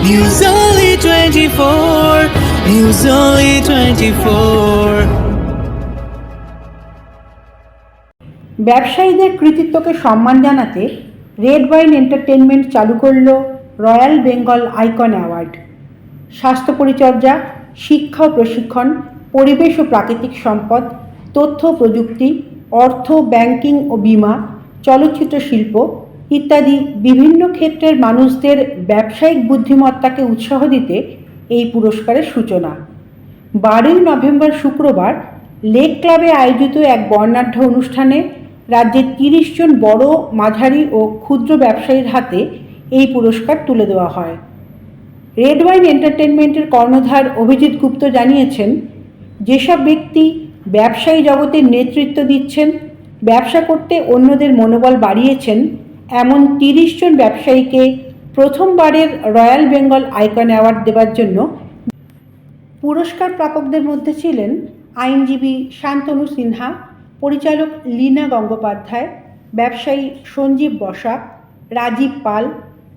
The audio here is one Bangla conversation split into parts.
News Only 24. News Only 24. ব্যবসায়ীদের কৃতিত্বকে সম্মান জানাতে রেড ওয়াইন এন্টারটেনমেন্ট চালু করল রয়্যাল বেঙ্গল আইকন অ্যাওয়ার্ড স্বাস্থ্য পরিচর্যা, শিক্ষা ও প্রশিক্ষণ, পরিবেশ ও প্রাকৃতিক সম্পদ, তথ্য প্রযুক্তি, অর্থ, ব্যাংকিং ও বিমা, চলচ্চিত্র শিল্প ইত্যাদি বিভিন্ন ক্ষেত্রের মানুষদের ব্যবসায়িক বুদ্ধিমত্তাকে উৎসাহ দিতে এই পুরস্কারের সূচনা। বারোই নভেম্বর শুক্রবার লেক ক্লাবে আয়োজিত এক বর্ণাঢ্য অনুষ্ঠানে রাজ্যের তিরিশ জন বড় মাঝারি ও ক্ষুদ্র ব্যবসায়ীর হাতে এই পুরস্কার তুলে দেওয়া হয়। রেড ওয়াইন এন্টারটেনমেন্টের কর্ণধার অভিজিৎ গুপ্ত জানিয়েছেন, যেসব ব্যক্তি ব্যবসায়ী জগতের নেতৃত্ব দিচ্ছেন, ব্যবসা করতে অন্যদের মনোবল বাড়িয়েছেন এমন তিরিশ জন ব্যবসায়ীকে প্রথমবারের রয়্যাল বেঙ্গল আইকন অ্যাওয়ার্ড দেওয়ার জন্য পুরস্কার প্রাপকদের মধ্যে ছিলেন আইনজীবী শান্তনু সিনহা, পরিচালক লীনা গঙ্গোপাধ্যায়, ব্যবসায়ী সঞ্জীব বসাক রাজীব পাল,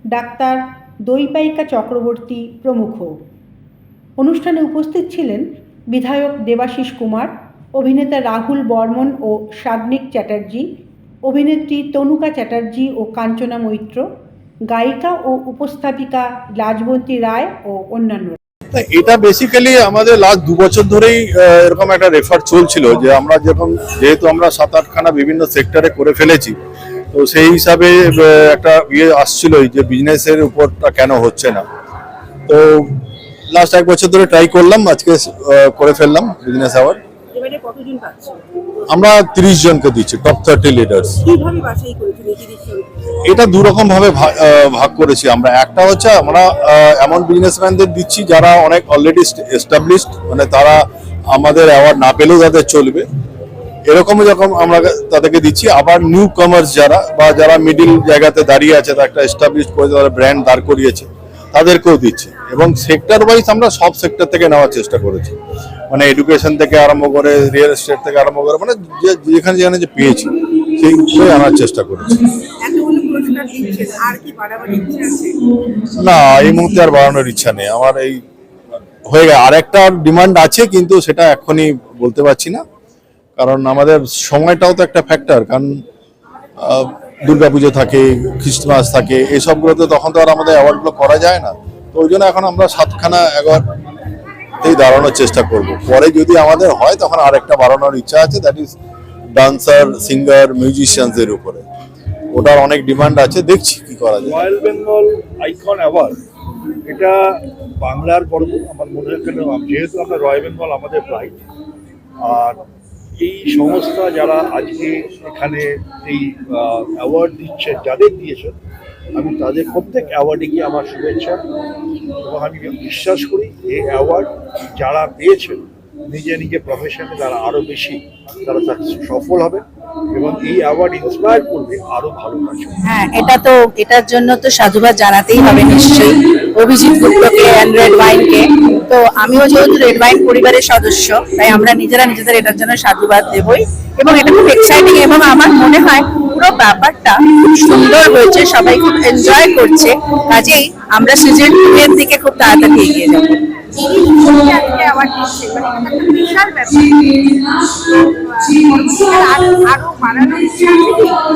ডাক্তার দৈপাইকা চক্রবর্তী প্রমুখ। অনুষ্ঠানে উপস্থিত ছিলেন বিধায়ক দেবাশিস কুমার, অভিনেতা রাহুল বর্মন ও সাগ্নিক চ্যাটার্জি অভিনেত্রী তনুকা চ্যাটার্জি ও কাঞ্চনা মৈত্র গায়িকা ও উপস্থাপিকা লাজবন্তী রায় ও অন্যান্য। এটা বেসিক্যালি আমাদের লাস্ট দু বছর ধরেই এরকম একটা রেফার চলছিল যে আমরা যেরকম যেহেতু আমরা সাত আটখানা বিভিন্ন সেক্টরে করে ফেলেছি তো সেই হিসাবে একটা ইয়ে আসছিল যে বিজনেসের উপরটা কেন হচ্ছে না। তো লাস্ট এক বছর ধরে ট্রাই করলাম আজকে করে ফেললাম বিজনেস অ্যাওয়ার্ড এবারে কতজন পাচ্ছে? আমরা তিরিশ জনকে দিচ্ছি টপ থার্টি লিডার্স এটা দু রকম ভাবে ভাগ করেছি আমরা। একটা হচ্ছে আমরা এমন বিজনেসম্যানদের দিচ্ছি যারা অনেক অলরেডি এস্টাবলিশড মানে তারা আমাদের অ্যাওয়ার্ড না পেলেও তাদের চলবে। এরকম যখন আমরা তাদেরকে দিচ্ছি আবার নিউ কমার্স যারা বা যারা মিডিল জায়গাতে দাঁড়িয়ে আছে তারা একটা এস্টাবলিশ করে তারা ব্র্যান্ড দাঁড় করিয়েছে তাদেরকেও দিচ্ছি। এবং সেক্টর ওয়াইজ আমরা সব সেক্টর থেকে নেওয়ার চেষ্টা করেছি। মানে এডুকেশন থেকে আরম্ভ করে রিয়েল এস্টেট থেকে আরম্ভ করে মানে যেখানে যেখানে যে পেয়েছি সেইগুলোই আনার চেষ্টা করেছি। না এই মুহূর্তে আর বাড়ানোর ইচ্ছা নেই। আমার এই হয়ে গেছে আর একটা ডিমান্ড আছে কিন্তু সেটা এখনই বলতে পারছি না। কারণ আমাদের সময়টাও তো একটা ফ্যাক্টর কারণ দুর্গাপুজো থাকে খ্রিস্টমাস থাকে এইসবগুলোতে তখন তো আর আমাদের অ্যাওয়ার্ডগুলো করা যায় না। তো ওই জন্য এখন আমরা সাতখানা অ্যাওয়ার্ডেই দাঁড়ানোর চেষ্টা করব। পরে যদি আমাদের হয়, তখন আর একটা বাড়ানোর ইচ্ছা আছে দ্যাট ইজ ডান্সার সিঙ্গার মিউজিশিয়ানসের উপরে। ওটার অনেক ডিমান্ড আছে, দেখছি কি করা যায়। রয়্যাল বেঙ্গল আইকন অ্যাওয়ার্ড এটা বাংলার গর্ব আমার মনে হয় যেহেতু আমরা রয়্যাল বেঙ্গল আমাদের প্রাইড আর এই সংস্থা যারা আজকে এখানে এই অ্যাওয়ার্ড দিচ্ছে, যাদের দিয়েছেন আমি তাদের প্রত্যেক অ্যাওয়ার্ডে গিয়ে আমার শুভেচ্ছা এবং আমি বিশ্বাস করি, এই অ্যাওয়ার্ড যারা পেয়েছেন, নিজে নিজে প্রফেশনে তারা আরও বেশি, তারা সফল হবে এবং এই অ্যাওয়ার্ড ইন্সপায়ার করবে ভালো কাজ হ্যাঁ এটা তো, এটার জন্য তো সাধুবাদ জানাতেই হবে নিশ্চয়ই অভিজিৎ গুপ্তকে অ্যান্ড রেড ওয়াইনকে তো আমিও যেহেতু রেড ওয়াইন পরিবারের সদস্য, তাই আমরা নিজেরা নিজেদের এটার জন্য সাধুবাদ দেবই এবং এটা খুব এক্সাইটিং এবং আমার মনে হয় পুরো ব্যাপারটা খুব সুন্দর হয়েছে, সবাই খুব এনজয় করছে। কাজেই আমরা সিজন টু এর দিকে খুব তাড়াতাড়ি এগিয়ে যাব।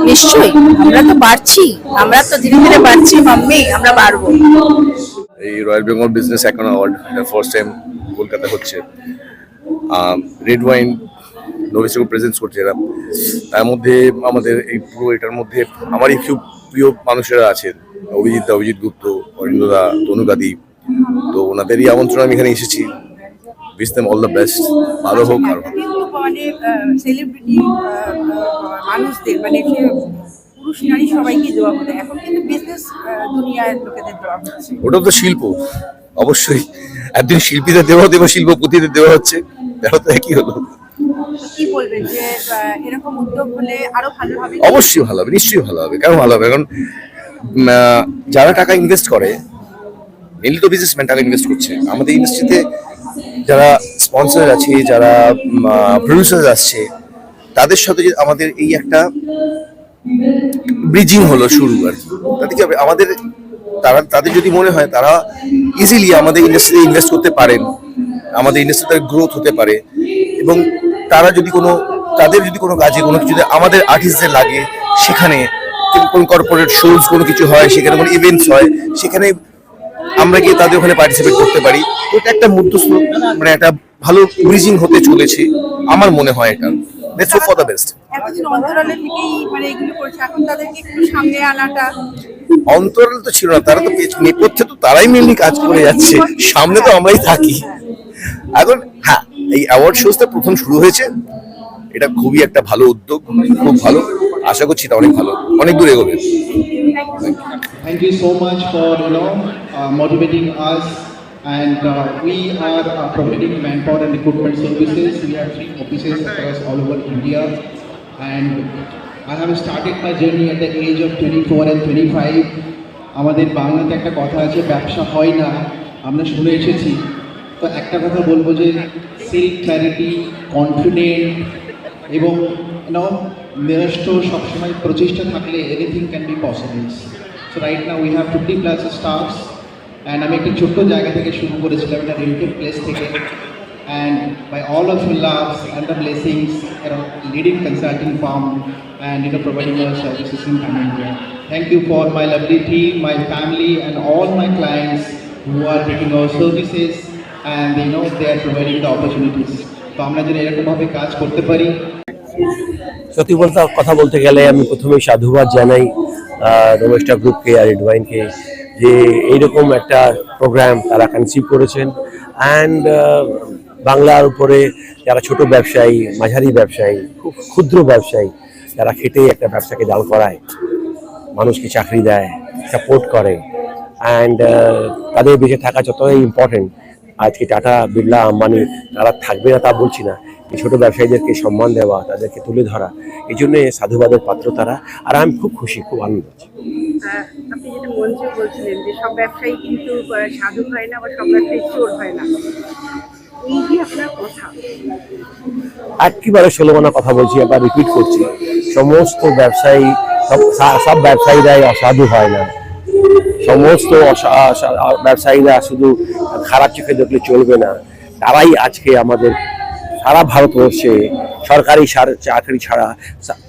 নিশ্চয়ই, আমরা তো বাড়ছি, আমরা তো ধীরে ধীরে বাড়ছি, মাম্মি, আমরা বাড়বো। এই royal Bengal business account award first time Kolkata হচ্ছে। রেড ওয়াইন নভিসকে প্রেজেন্স করছে এরা। তার মধ্যে আমাদের এই পুরো এটার মধ্যে আমারই খুব প্রিয় মানুষেরা আছে অভিজিৎ দা অভিজিৎ গুপ্ত অরিন্দদা তনুকাদি তো ওনাদেরই আমন্ত্রণ আমি এখানে এসেছি। Wish them all the best ভালো হোক আর মানে সেলিব্রিটি মানুষদের মানে পুরুষ নারী সবাইকে দেওয়া হতো। এখন কিন্তু বিজনেস দুনিয়ার লোকেদের দেওয়া হচ্ছে। ওটা তো শিল্প। অবশ্যই। একদিন শিল্পীদের দেওয়া দেবো শিল্পপতিদের দেওয়া হচ্ছে। দেখা তো একই হলো। অবশ্যই ভালো হবে, নিশ্চয়ই ভালো হবে। কেন ভালো হবে? কারণ যারা টাকা ইনভেস্ট করে মেনলি তো বিজনেসম্যান টাকা ইনভেস্ট করছে। আমাদের ইন্ডাস্ট্রিতে যারা স্পন্সর আছে, যারা প্রডিউসার আসছে, তাদের সাথে আমাদের এই একটা ব্রিজিং হলো শুরু আর কি। তাতে কি হবে? আমাদের, তারা, তাদের যদি মনে হয়, তারা ইজিলি আমাদের ইন্ডাস্ট্রিতে ইনভেস্ট করতে পারেন, আমাদের ইন্ডাস্ট্রিতে গ্রোথ হতে পারে, এবং তারা যদি কোনো তাদের যদি কোনো কাজে কোনো কিছু আমাদের আর্টিস্টদের লাগে সেখানে কোন কর্পোরেট শোজ কোনো কিছু হয় সেখানে কোনো ইভেন্টস হয় সেখানে আমরা গিয়ে তাদের ওখানে পার্টিসিপেট করতে পারি। এটা একটা মধ্যস্থ মানে একটা ভালো ব্রিজিং হতে চলেছে আমার মনে হয় এটা। Let's hope for the best অন্তরালে মানে অন্তরাল তো ছিল না তারা তো নেপথ্যে তো তারাই মেনলি কাজ করে যাচ্ছে সামনে তো আমরাই থাকি। এখন এই অ্যাওয়ার্ড শোজটা প্রথম শুরু হয়েছে। এটা খুবই একটা ভালো উদ্যোগ, খুব ভালো। আশা করছি তা অনেক ভালো, অনেক দূর এগোবে। Thank you so much for you know motivating us and we are providing man power and equipment services we are three offices across all over India and I have started my journey at the age of twenty four and twenty five আমাদের বাংলাতে একটা কথা আছে, ব্যবসা হয় না। আমরা শুনে এসেছি। তো একটা কথা বলব যে সেলফ ক্ল্যারিটি কনফিডেন্ট এবং ইউনো নিরষ্ট সবসময় প্রচেষ্টা থাকলে anything can be possible so right now we have fifty plus staffs and আমি একটা ছোট্ট জায়গা থেকে শুরু করেছিলাম একটা রেন্টেড প্লেস থেকে। And by all of you loves and the blessings leading consulting firm and you know providing our services in pan India. Thank you for my lovely team, my family, and all my clients who are taking our services. And you know they are providing the opportunities. তো আমরা যেন এরকমভাবে কাজ করতে পারি, সত্যি বলতে কথা বলতে গেলে আমি প্রথমেই সাধুবাদ জানাই রমেশটা গ্রুপকে আর এডওয়াইনকে যে এইরকম একটা প্রোগ্রাম তারা কনসিভ করেছেন। অ্যান্ড বাংলার উপরে যারা ছোট ব্যবসায়ী, মাঝারি ব্যবসায়ী, খুব ক্ষুদ্র ব্যবসায়ী যারা খেটে একটা ব্যবসাকে দাঁড় করায়। মানুষকে চাকরি দেয় সাপোর্ট করে। অ্যান্ড তাদের বেঁচে থাকা যতই ইম্পর্টেন্ট আজকে টাটা বিড়লা আম্বানি তারা থাকবে না তা বলছি না। এই ছোটো ব্যবসায়ীদেরকে সম্মান দেওয়া তাদেরকে তুলে ধরা এই জন্যে সাধুবাদের পাত্র তারা। আর আমি খুব খুশি খুব আনন্দ হচ্ছে আহ, আপনি যেটা মঞ্চে বলছিলেন যে সব ব্যবসায়ী কিন্তু সাধু হয় না বা সব ব্যবসায়ী চোর হয় না। এই যে আপনার কথা একেবারে ষোলোমানা কথা বলছি আবার রিপিট করছি। সমস্ত ব্যবসায়ী সব সব ব্যবসায়ীরাই অসাধু হয় না। সমস্ত ব্যবসায়ীরা শুধু খারাপ চোখে দেখলে চলবে না। তারাই আজকে আমাদের সারা ভারতবর্ষে সরকারি চাকরি ছাড়া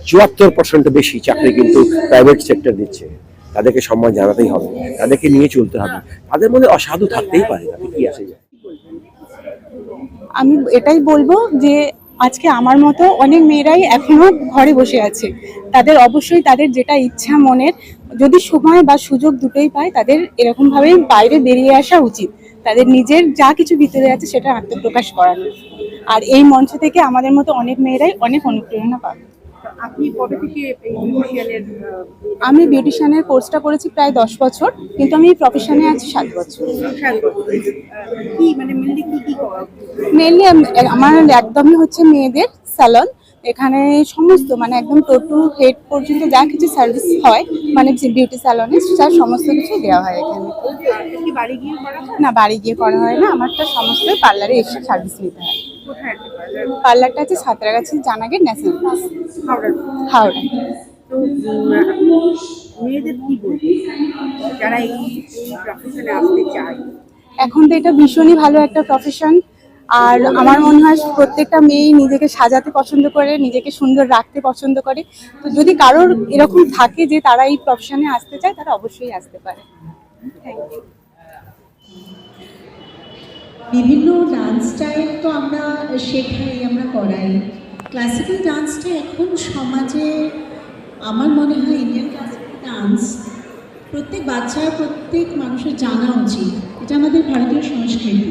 চুয়াত্তর পার্সেন্ট বেশি চাকরি কিন্তু প্রাইভেট সেক্টর দিচ্ছে। তাদেরকে সম্মান জানাতেই হবে, তাদেরকে নিয়ে চলতে হবে। তাদের মধ্যে অসাধু থাকতেই পারে কি আসে যায়? আমি এটাই বলব যে আজকে আমার মতো অনেক মেয়েরাই এখনও ঘরে বসে আছে। তাদের অবশ্যই তাদের যেটা ইচ্ছা মনের, যদি সময় বা সুযোগ দুটোই পায়, তাদের এরকম ভাবে বাইরে বেরিয়ে আসা উচিত। তাদের নিজের যা কিছু ভিতরে আছে, সেটা আত্মপ্রকাশ করানো আর এই মঞ্চ থেকে আমাদের মতো অনেক মেয়েরাই অনেক অনুপ্রেরণা পাবে। আপনি কবে থেকে এই আমি বিউটিশিয়ানের কোর্সটা করেছি প্রায় দশ বছর কিন্তু আমি প্রফেশনে আছি সাত বছর। কি মানে মেনলি কি কি মেনলি আমার একদমই হচ্ছে মেয়েদের স্যালন এখানে সমস্ত মানে একদম টোটু হেড পর্যন্ত যা কিছু সার্ভিস হয় মানে বিউটি স্যালনে তার সমস্ত কিছু দেওয়া হয় এখানে। বাড়ি গিয়ে করা? না বাড়ি গিয়ে করা হয় না আমারটা সমস্ত পার্লারে এসে সার্ভিস নিতে হয়? পার্লারটা আছে সাঁতরাগাছি জানাগের ন্যাশনাল হাওড়া। তো মেয়েদের কি বলব? যারা এই এই প্রফেশনে আসতে চায়। এখন তো এটা ভীষণই ভালো একটা প্রফেশন আর আমার মনে হয় প্রত্যেকটা মেয়েই নিজেকে সাজাতে পছন্দ করে নিজেকে সুন্দর রাখতে পছন্দ করে। তো যদি কারোর এরকম থাকে যে তারা এই প্রফেশনে আসতে চায় তারা অবশ্যই আসতে পারে। বিভিন্ন ডান্স স্টাইল তো আমরা শেখাই, আমরা করাই। ক্লাসিক্যাল ডান্সটা এখন সমাজে আমার মনে হয় ইন্ডিয়ান ক্লাসিক্যাল ডান্স প্রত্যেক বাচ্চার, প্রত্যেক মানুষের জানা উচিত। এটা আমাদের ভারতীয় সংস্কৃতি।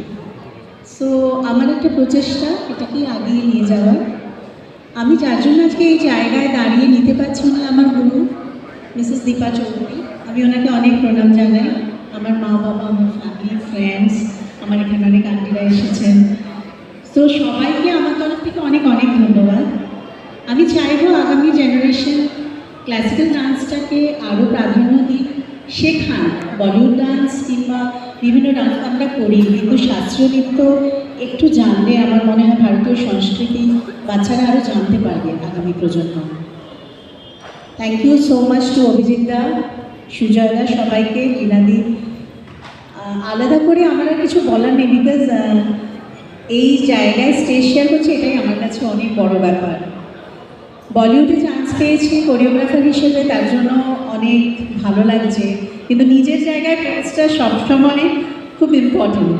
সো আমার একটা প্রচেষ্টা, এটাকে আগিয়ে নিয়ে যাওয়ার। আমি যার জন্য আজকে এই জায়গায় দাঁড়িয়ে নিতে পারছি উনি আমার গুরু মিসেস দীপা চৌধুরী আমি ওনাকে অনেক প্রণাম জানাই। আমার মা বাবা আমার ফ্যামিলি ফ্রেন্ডস আমার এখানে অনেক আন্টিরা এসেছেন। তো সবাইকে আমার তরফ থেকে অনেক অনেক ধন্যবাদ। আমি চাইব আগামী জেনারেশন ক্লাসিক্যাল ডান্সটাকে আরও প্রাধান্য দিক শেখান বলিউড ডান্স কিংবা বিভিন্ন ডান্স আমরা করি, কিন্তু শাস্ত্রীয় নৃত্য একটু জানলে আমার মনে হয় ভারতীয় সংস্কৃতি বাচ্চারা আরও জানতে পারবে আগামী প্রজন্ম। Thank you so much to Abhijit দা সুজয়দা সবাইকে, লীলাদি আলাদা করে আমার আর কিছু বলার নেই বিকজ এই জায়গায় স্টেজ শেয়ার করছে, এটাই আমার কাছে অনেক বড় ব্যাপার। বলিউডে চান্স পেয়েছি কোরিওগ্রাফার হিসেবে, তার জন্য অনেক ভালো লাগছে। কিন্তু নিজের জায়গায় প্রেসটা সবসময় খুব important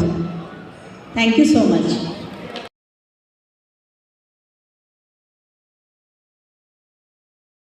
thank you so much